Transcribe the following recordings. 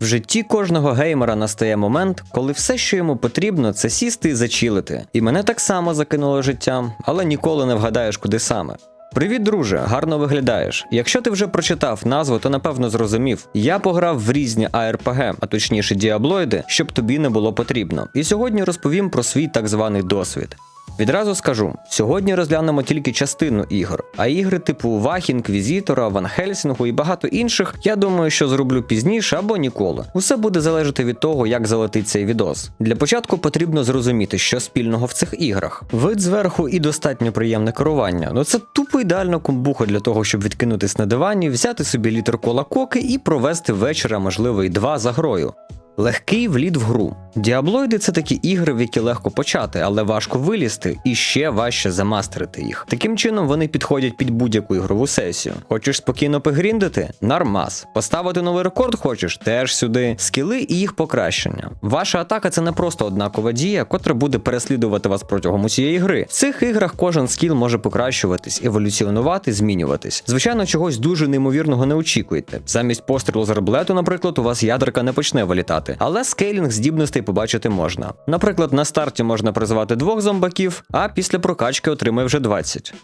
В житті кожного геймера настає момент, коли все, що йому потрібно, це сісти і зачілити. І мене так само закинуло життям, але ніколи не вгадаєш, куди саме. Привіт, друже, гарно виглядаєш. Якщо ти вже прочитав назву, то напевно зрозумів. Я пограв в різні ARPG, а точніше діаблоїди, щоб тобі не було потрібно. І сьогодні розповім про свій так званий досвід. Відразу скажу: сьогодні розглянемо тільки частину ігор, а ігри типу Вах, Інквізітора, Ван Хельсінгу і багато інших, я думаю, що зроблю пізніше або ніколи. Усе буде залежати від того, як залетить цей відос. Для початку потрібно зрозуміти, що спільного в цих іграх. Вид зверху і достатньо приємне керування. Ну це тупо ідеальна комбуха для того, щоб відкинутись на дивані, взяти собі літр кола коки і провести вечора, можливо, і два за грою. Легкий вліт в гру. Діаблоїди це такі ігри, в які легко почати, але важко вилізти і ще важче замастерити їх. Таким чином вони підходять під будь-яку ігрову сесію. Хочеш спокійно погріндити? Нормас. Поставити новий рекорд хочеш? Теж сюди. Скіли і їх покращення. Ваша атака це не просто однакова дія, котра буде переслідувати вас протягом усієї гри. В цих іграх кожен скіл може покращуватись, еволюціонувати, змінюватись. Звичайно, чогось дуже неймовірного не очікуйте. Замість пострілу з арблету, наприклад, у вас ядерка не почне вилітати, але скейлінг здібностей побачити можна. Наприклад, на старті можна призвати двох зомбаків, а після прокачки отримає вже 20.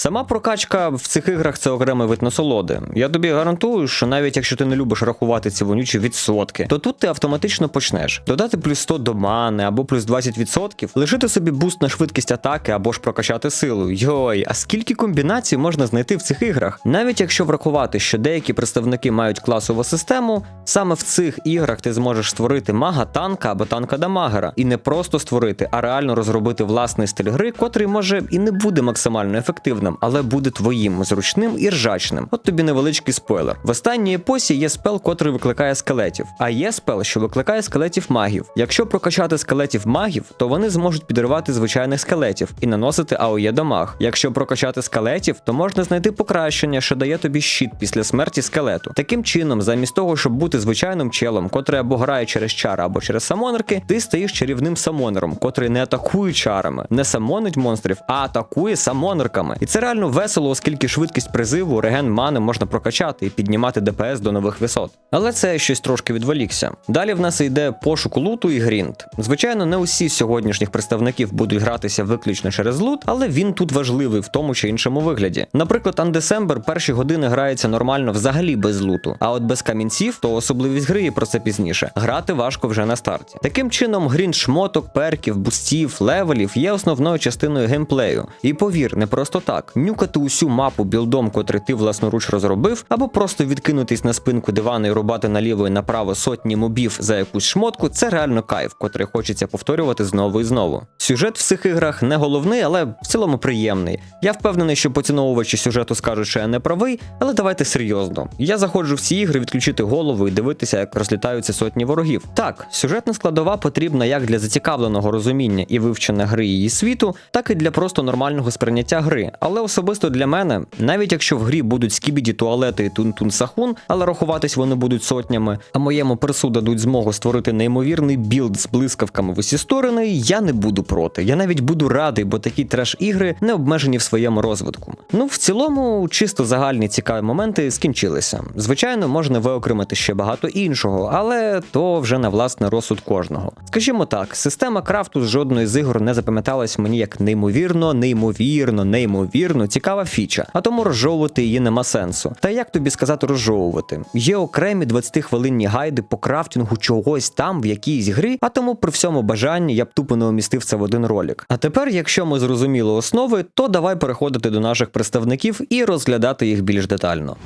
Сама прокачка в цих іграх це окремий вид насолоди. Я тобі гарантую, що навіть якщо ти не любиш рахувати ці вонючі відсотки, то тут ти автоматично почнеш додати плюс 100 до мани або плюс 20%, лишити собі буст на швидкість атаки або ж прокачати силу. Йой, а скільки комбінацій можна знайти в цих іграх? Навіть якщо врахувати, що деякі представники мають класову систему, саме в цих іграх ти зможеш створити мага танка або танка дамагера. І не просто створити, а реально розробити власний стиль гри, котрий може і не буде максимально ефективним але буде твоїм зручним і ржачним. От тобі невеличкий спойлер. В останній епосі є спел, котрий викликає скелетів, а є спел, що викликає скелетів магів. Якщо прокачати скелетів магів, то вони зможуть підривати звичайних скелетів і наносити АОЄ дамаг. Якщо прокачати скелетів, то можна знайти покращення, що дає тобі щит після смерті скелету. Таким чином, замість того, щоб бути звичайним челом, котрий або грає через чара, або через самонерки, ти стаєш чарівним самонером, котрий не атакує чарами, не самонить монстрів, а атакує самонерками. І це реально весело, оскільки швидкість призиву, реген мани можна прокачати і піднімати ДПС до нових висот. Але це щось трошки відволікся. Далі в нас йде пошук луту і грінд. Звичайно, не усі з сьогоднішніх представників будуть гратися виключно через лут, але він тут важливий в тому чи іншому вигляді. Наприклад, Андесембер перші години грається нормально взагалі без луту, а от без камінців, то особливість гри і про це пізніше. Грати важко вже на старті. Таким чином, грінд шмоток, перків, бустів, левелів є основною частиною геймплею. І повір, не просто так нюкати усю мапу білдом, котрий ти власноруч розробив, або просто відкинутись на спинку дивана і рубати наліво і направо сотні мобів за якусь шмотку, це реально кайф, котрий хочеться повторювати знову і знову. Сюжет в цих іграх не головний, але в цілому приємний. Я впевнений, що поціновувачі сюжету скажуть, що я не правий, але давайте серйозно. Я заходжу в ці ігри відключити голову і дивитися, як розлітаються сотні ворогів. Так, сюжетна складова потрібна як для зацікавленого розуміння і вивчення гри її світу, так і для просто нормального сприйняття гри. Але особисто для мене, навіть якщо в грі будуть скібіді туалети і тун-тун сахун, але рахуватись вони будуть сотнями, а моєму персу дадуть змогу створити неймовірний білд з блискавками в усі сторони, я не буду проти. Я навіть буду радий, бо такі треш-ігри не обмежені в своєму розвитку. Ну, в цілому, чисто загальні цікаві моменти скінчилися. Звичайно, можна виокремити ще багато іншого, але то вже на власний розсуд кожного. Скажімо так, система крафту з жодної з ігор не запам'яталась мені як неймовірно, неймовірно, неймовірно цікава фіча, а тому розжовувати її нема сенсу. Та як тобі сказати розжовувати? Є окремі 20-хвилинні гайди по крафтингу чогось там в якійсь грі, а тому при всьому бажанні я б тупо не умістив це в один ролик. А тепер, якщо ми зрозуміли основи, то давай переходити до наших представників і розглядати їх більш детально.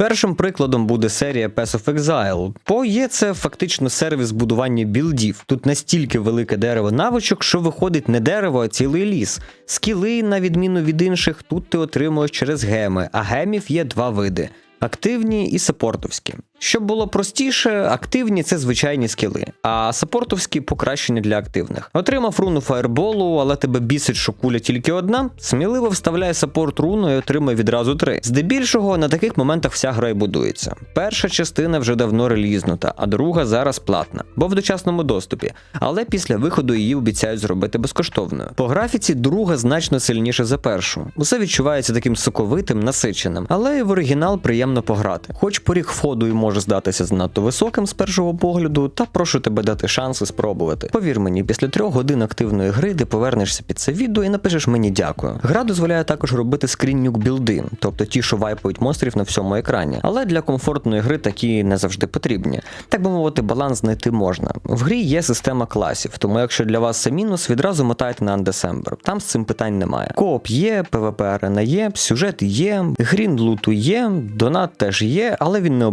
Першим прикладом буде серія Pass of Exile, бо є це фактично сервіс будування білдів. Тут настільки велике дерево навичок, що виходить не дерево, а цілий ліс. Скіли, на відміну від інших, тут ти отримуєш через геми, а гемів є два види: активні і саппортовські. Щоб було простіше, активні це звичайні скіли, а саппортовські покращення для активних. Отримав руну фаерболу, але тебе бісить, що куля тільки одна. Сміливо вставляє саппорт руну і отримує відразу три. Здебільшого на таких моментах вся гра й будується. Перша частина вже давно релізнута, а друга зараз платна, бо в дочасному доступі. Але після виходу її обіцяють зробити безкоштовною. По графіці друга значно сильніше за першу. Усе відчувається таким соковитим, насиченим, але і в оригінал приємно пограти. Хоч поріг входу і може може здатися занадто високим з першого погляду, та прошу тебе дати шанс і спробувати. Повір мені, після трьох годин активної гри ти повернешся під це відео і напишеш мені дякую. Гра дозволяє також робити скріннюк білди, тобто ті, що вайпають монстрів на всьому екрані. Але для комфортної гри такі не завжди потрібні. Так би мовити, баланс знайти можна. В грі є система класів, тому якщо для вас це мінус, відразу мотайте на Undecember. Там з цим питань немає. Кооп є, ПВП арена є, сюжет є, грін луту є, донат теж є, але він не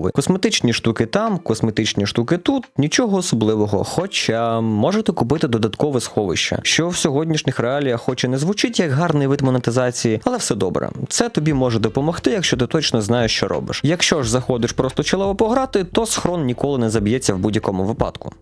обов'язковий. Косметичні штуки там, косметичні штуки тут, нічого особливого. Хоча можете купити додаткове сховище, що в сьогоднішніх реаліях, хоч і не звучить як гарний вид монетизації, але все добре. Це тобі може допомогти, якщо ти точно знаєш, що робиш. Якщо ж заходиш просто чолово пограти, то схрон ніколи не заб'ється в будь-якому випадку.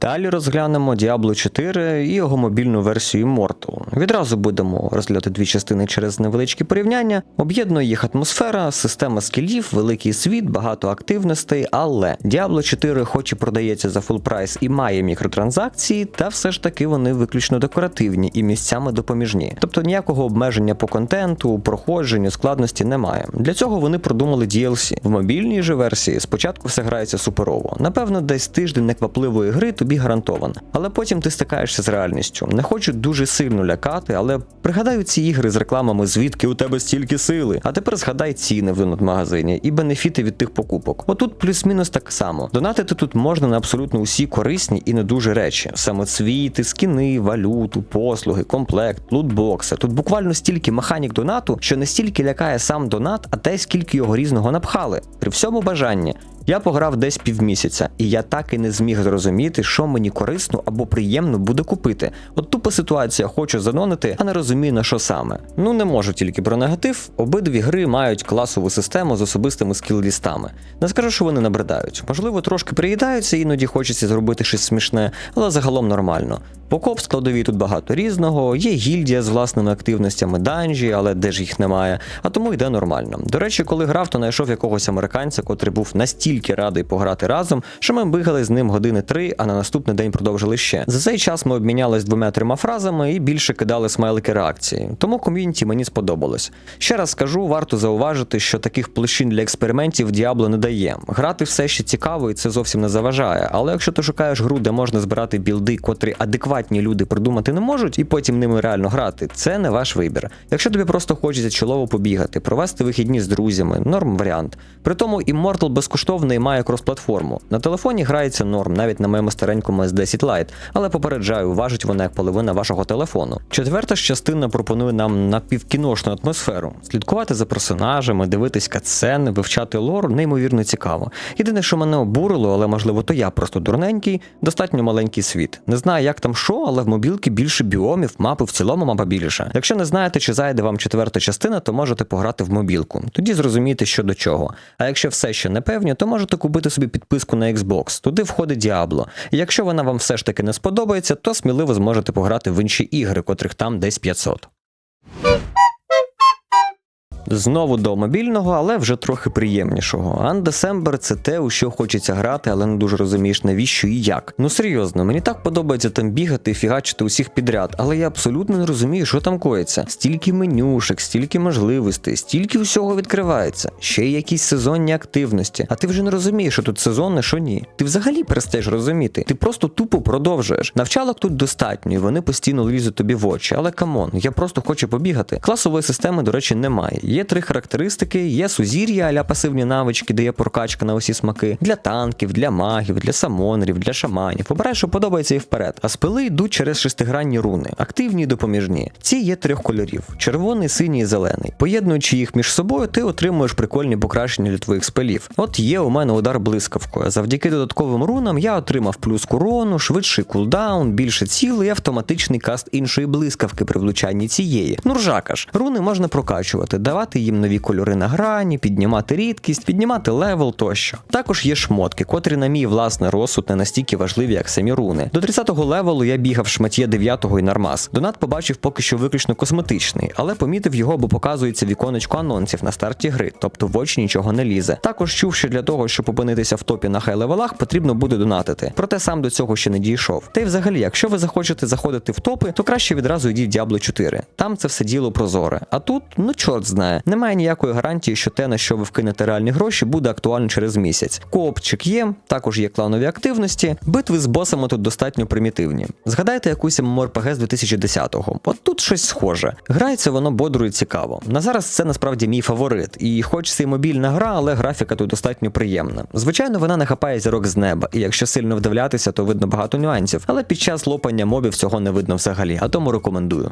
Далі розглянемо Diablo 4 і його мобільну версію Immortal. Відразу будемо розглядати дві частини через невеличкі порівняння. Об'єднує їх атмосфера, система скілів, великий світ, багато активностей, але Diablo 4 хоч і продається за full прайс і має мікротранзакції, та все ж таки вони виключно декоративні і місцями допоміжні. Тобто ніякого обмеження по контенту, проходженню, складності немає. Для цього вони продумали DLC. В мобільній же версії спочатку все грається суперово. Напевно, десь тиждень неквапливої гри тобі гарантован. Але потім ти стикаєшся з реальністю. Не хочу дуже сильно лякати, але пригадаю ці ігри з рекламами, звідки у тебе стільки сили. А тепер згадай ціни в донат-магазині і бенефіти від тих покупок. Отут плюс-мінус так само. Донатити тут можна на абсолютно усі корисні і не дуже речі: самоцвіти, скіни, валюту, послуги, комплект, лутбокси. Тут буквально стільки механік донату, що не стільки лякає сам донат, а те, скільки його різного напхали. При всьому бажанні. Я пограв десь півмісяця, і я так і не зміг зрозуміти, що мені корисно або приємно буде купити. От тупа ситуація, хочу занонити, а не розумію на що саме. Ну не можу тільки про негатив. Обидві гри мають класову систему з особистими скіл-лістами. Не скажу, що вони набридають. Можливо, трошки приїдаються, іноді хочеться зробити щось смішне, але загалом нормально. Покоп складові тут багато різного, є гільдія з власними активностями данжі, але де ж їх немає, а тому йде нормально. До речі, коли грав, то знайшов якогось американця, котрий був настільки радий пограти разом, що ми бигали з ним години три, а на наступний день продовжили ще. За цей час ми обмінялись двома-трьома фразами і більше кидали смайлики реакції. Тому ком'юніті мені сподобалось. Ще раз скажу, варто зауважити, що таких площин для експериментів Діабло не дає. Грати все ще цікаво і це зовсім не заважає. Але якщо ти шукаєш гру, де можна збирати білди, котрі адекватні люди придумати не можуть, і потім ними реально грати, це не ваш вибір. Якщо тобі просто хочеться чолово побігати, провести вихідні з друзями, норм варіант. При тому Immortal безкоштовний має крос-платформу. На телефоні грається норм, навіть на моєму старенькому S10 Lite, але попереджаю, важить вона як половина вашого телефону. Четверта ж частина пропонує нам напівкіношну атмосферу. Слідкувати за персонажами, дивитись катсцени, вивчати лор неймовірно цікаво. Єдине, що мене обурило, але можливо, то я просто дурненький, достатньо маленький світ. Не знаю, як там що, але в мобілки більше біомів, мапи в цілому мапа більше. Якщо не знаєте, чи зайде вам четверта частина, то можете пограти в мобілку. Тоді зрозумієте, що до чого. А якщо все ще не певні, то можете купити собі підписку на Xbox. Туди входить. І якщо вона вам все ж таки не сподобається, то сміливо зможете пограти в інші ігри, котрих там десь 500. Знову до мобільного, але вже трохи приємнішого. Undecember – це те, у що хочеться грати, але не дуже розумієш навіщо і як. Ну серйозно, мені так подобається там бігати і фігачити усіх підряд, але я абсолютно не розумію, що там коїться. Стільки менюшек, стільки можливостей, стільки всього відкривається. Ще й якісь сезонні активності. А ти вже не розумієш, що тут сезонне, що ні. Ти взагалі перестаєш розуміти. Ти просто тупо продовжуєш. Навчалок тут достатньо, і вони постійно лізуть тобі в очі. Але камон, я просто хочу побігати. Класової системи, до речі, немає. Є три характеристики: є сузір'я, аля пасивні навички, де є прокачка на усі смаки. Для танків, для магів, для самонерів, для шаманів. Обирай, що подобається і вперед. А спили йдуть через шестигранні руни, активні і допоміжні. Ці є трьох кольорів: червоний, синій і зелений. Поєднуючи їх між собою, ти отримуєш прикольні покращення для твоїх спелів. От є у мене удар блискавкою. Завдяки додатковим рунам я отримав плюс курону, швидший кулдаун, більше цілий і автоматичний каст іншої блискавки при влучанні цієї. Ну ржака ж. Руни можна прокачувати, давати їм нові кольори на грані, піднімати рідкість, піднімати левел тощо. Також є шмотки, котрі, на мій власний розсуд, не настільки важливі, як самі руни. До 30-го левелу я бігав шмат'є 9-го і нормас. Донат побачив поки що виключно косметичний, але помітив його, бо показується віконечко анонсів на старті гри, тобто в очі нічого не лізе. Також чув, що для того, щоб опинитися в топі на хай-левелах, потрібно буде донатити. Проте сам до цього ще не дійшов. Та й взагалі, якщо ви захочете заходити в топи, то краще відразу йдіть в Diablo 4. Там це все діло прозоре. А тут, ну чорт знає. Немає. Ніякої гарантії, що те, на що ви вкинете реальні гроші, буде актуально через місяць. Коопчик є, також є кланові активності. Битви з босами тут достатньо примітивні. Згадайте якусь MMORPG з 2010-го. От тут щось схоже. Грається воно бодро і цікаво. На зараз це насправді мій фаворит, і хоч це й мобільна гра, але графіка тут достатньо приємна. Звичайно, вона не хапає зірок з неба, і якщо сильно вдивлятися, то видно багато нюансів. Але під час лопання мобів цього не видно взагалі, а тому рекомендую.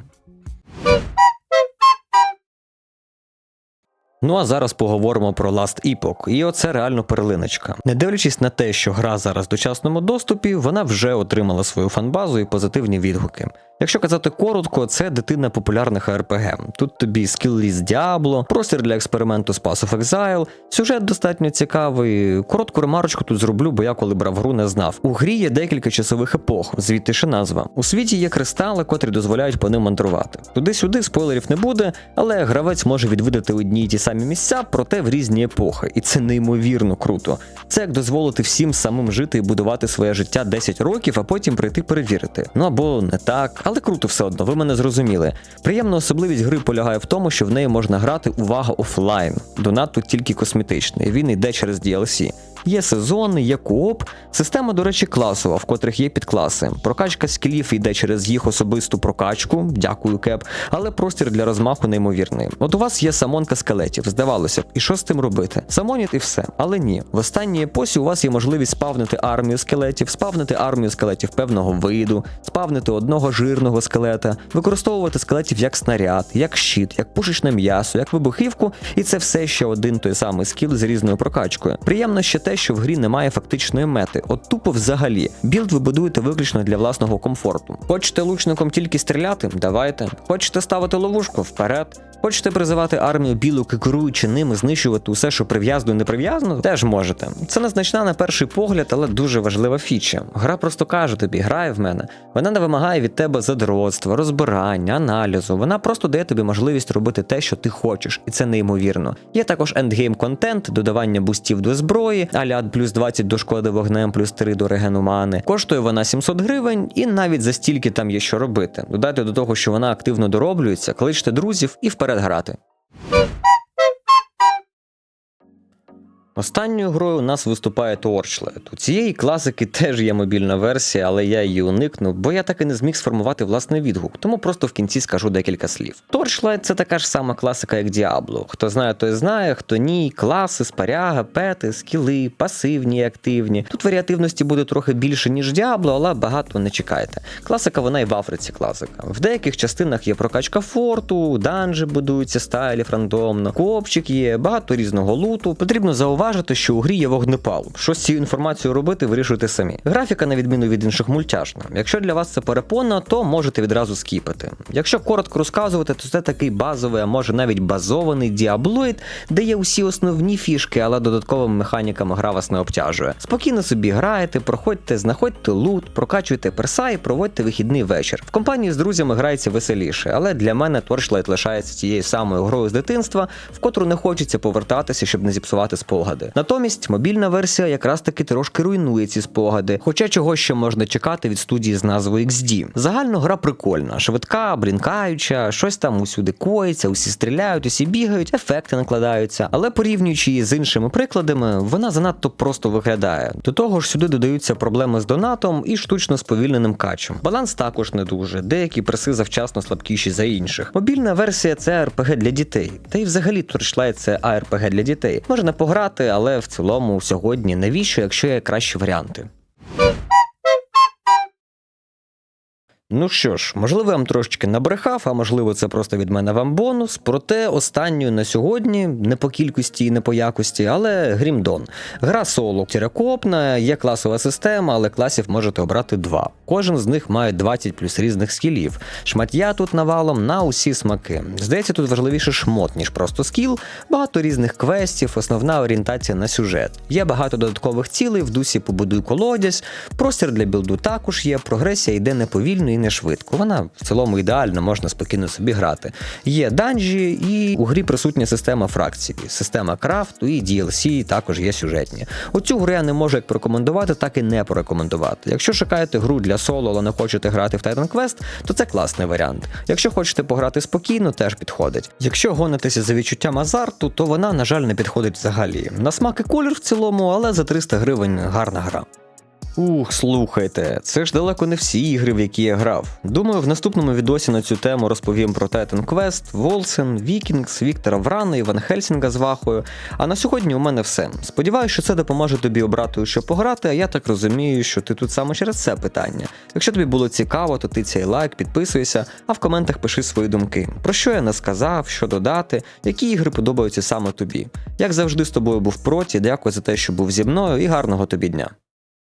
Ну а зараз поговоримо про Last Epoch, і оце реально перлиночка. Не дивлячись на те, що гра зараз в дочасному доступі, вона вже отримала свою фанбазу і позитивні відгуки. Якщо казати коротко, це дитина популярних РПГ. Тут тобі скіл-ліст Діабло, простір для експерименту з Pass of Exile, сюжет достатньо цікавий. Коротку ремарочку тут зроблю, бо я коли брав гру не знав. У грі є декілька часових епох, звідти ще назва. У світі є кристали, котрі дозволяють по ним мандрувати. Туди-сюди спойлерів не буде, але гравець може відвідати одні й ті самі місця, проте в різні епохи. І це неймовірно круто. Це як дозволити всім самим жити і будувати своє життя 10 років, а потім прийти перевірити. Ну або не так. Але круто все одно, ви мене зрозуміли. Приємна особливість гри полягає в тому, що в неї можна грати увага офлайн. Донат тут тільки косметичний, він йде через DLC. Є сезони, є кооп. Система, до речі, класова, в котрих є підкласи. Прокачка скілів йде через їх особисту прокачку, дякую, кеп, але простір для розмаху неймовірний. От у вас є самонка скелетів, здавалося б, і що з тим робити? Самонять і все. Але ні, в останній епосі у вас є можливість спавнити армію скелетів, спавнити армію скелетів певного виду, спавнити одного жирного скелета, використовувати скелетів як снаряд, як щит, як пушечне м'ясо, як вибухівку, і це все ще один той самий скіл з різною прокачкою. Приємно ще те, що в грі немає фактичної мети, от тупо взагалі. Білд ви будуєте виключно для власного комфорту. Хочете лучником тільки стріляти? Давайте. Хочете ставити ловушку? Вперед. Хочете призивати армію білок і керуючи ними, знищувати усе, що прив'язано і не прив'язано, теж можете. Це незначна на перший погляд, але дуже важлива фіча. Гра просто каже тобі, грає в мене. Вона не вимагає від тебе задротства, розбирання, аналізу. Вона просто дає тобі можливість робити те, що ти хочеш, і це неймовірно. Є також ендгейм контент, додавання бустів до зброї, аля плюс 20 до шкоди вогнем, плюс 3 до регену мани. Коштує вона 700 гривень, і навіть за стільки там є що робити. Додайте до того, що вона активно дороблюється, кличте друзів і вперед грати. Останньою грою у нас виступає Torchlight. У цієї класики теж є мобільна версія, але я її уникну, бо я так і не зміг сформувати власний відгук, тому просто в кінці скажу декілька слів. Torchlight – це така ж сама класика, як Diablo. Хто знає, той знає, хто ні. Класи, спаряга, пети, скіли, пасивні, активні. Тут варіативності буде трохи більше, ніж Diablo, але багато не чекайте. Класика, вона і в Африці класика. В деяких частинах є прокачка форту, данжі будуються стайлів рандомно, копчик є, багато різного луту. Потрібно зауважити зауважити, що у грі є вогнепал. Що з цією інформацією робити, вирішуйте самі. Графіка, на відміну від інших мультяшна. Якщо для вас це перепона, то можете відразу скіпати. Якщо коротко розказувати, то це такий базовий, а може навіть базований діаблоїд, де є усі основні фішки, але додатковими механіками гра вас не обтяжує. Спокійно собі граєте, проходьте, знаходьте лут, прокачуйте перса і проводьте вихідний вечір. В компанії з друзями грається веселіше, але для мене Torchlight лишається тією самою грою з дитинства, в котру не хочеться повертатися, щоб не зіпсувати спогади спогади. Натомість мобільна версія якраз таки трошки руйнує ці спогади, хоча чого ще можна чекати від студії з назвою XD. Загально гра прикольна, швидка, брінкаюча, щось там усюди коїться, усі стріляють, усі бігають, ефекти накладаються. Але порівнюючи її з іншими прикладами, вона занадто просто виглядає. До того ж, сюди додаються проблеми з донатом і штучно сповільненим качем. Баланс також не дуже, деякі преси завчасно слабкіші за інших. Мобільна версія це РПГ для дітей. Та й взагалі Torchlight це АРПГ для дітей. Можна пограти але в цілому сьогодні навіщо, якщо є кращі варіанти? Ну що ж, можливо, я вам трошечки набрехав, а можливо, це просто від мене вам бонус. Проте останньою на сьогодні, не по кількості і не по якості, але Грімдон. Гра соло тірекопна, є класова система, але класів можете обрати два. Кожен з них має 20 плюс різних скілів. Шмаття тут навалом на усі смаки. Здається, тут важливіше шмот, ніж просто скіл, багато різних квестів, основна орієнтація на сюжет. Є багато додаткових цілей, в дусі побудуй колодязь, простір для білду також є, прогресія йде неповільно не швидко. Вона в цілому ідеально, можна спокійно собі грати. Є данжі, і у грі присутня система фракцій, система крафту і DLC також є сюжетні. Оцю гру я не можу як порекомендувати, так і не порекомендувати. Якщо шукаєте гру для соло, але не хочете грати в Titan Quest, то це класний варіант. Якщо хочете пограти спокійно, теж підходить. Якщо гонитеся за відчуттям азарту, то вона, на жаль, не підходить взагалі. На смак і колір в цілому, але за 300 гривень гарна гра. Ух, слухайте, це ж далеко не всі ігри, в які я грав. Думаю, в наступному відосі на цю тему розповім про Titan Quest, Волсен, Вікінгс, Віктора Врана, Іван Хельсінга з Вахою. А на сьогодні у мене все. Сподіваюся, що це допоможе тобі обрати, що пограти, а я так розумію, що ти тут саме через це питання. Якщо тобі було цікаво, то ти цей лайк, підписуйся, а в коментах пиши свої думки. Про що я не сказав, що додати, які ігри подобаються саме тобі. Як завжди з тобою був проті, дякую за те, що був зі мною, і гарного тобі дня.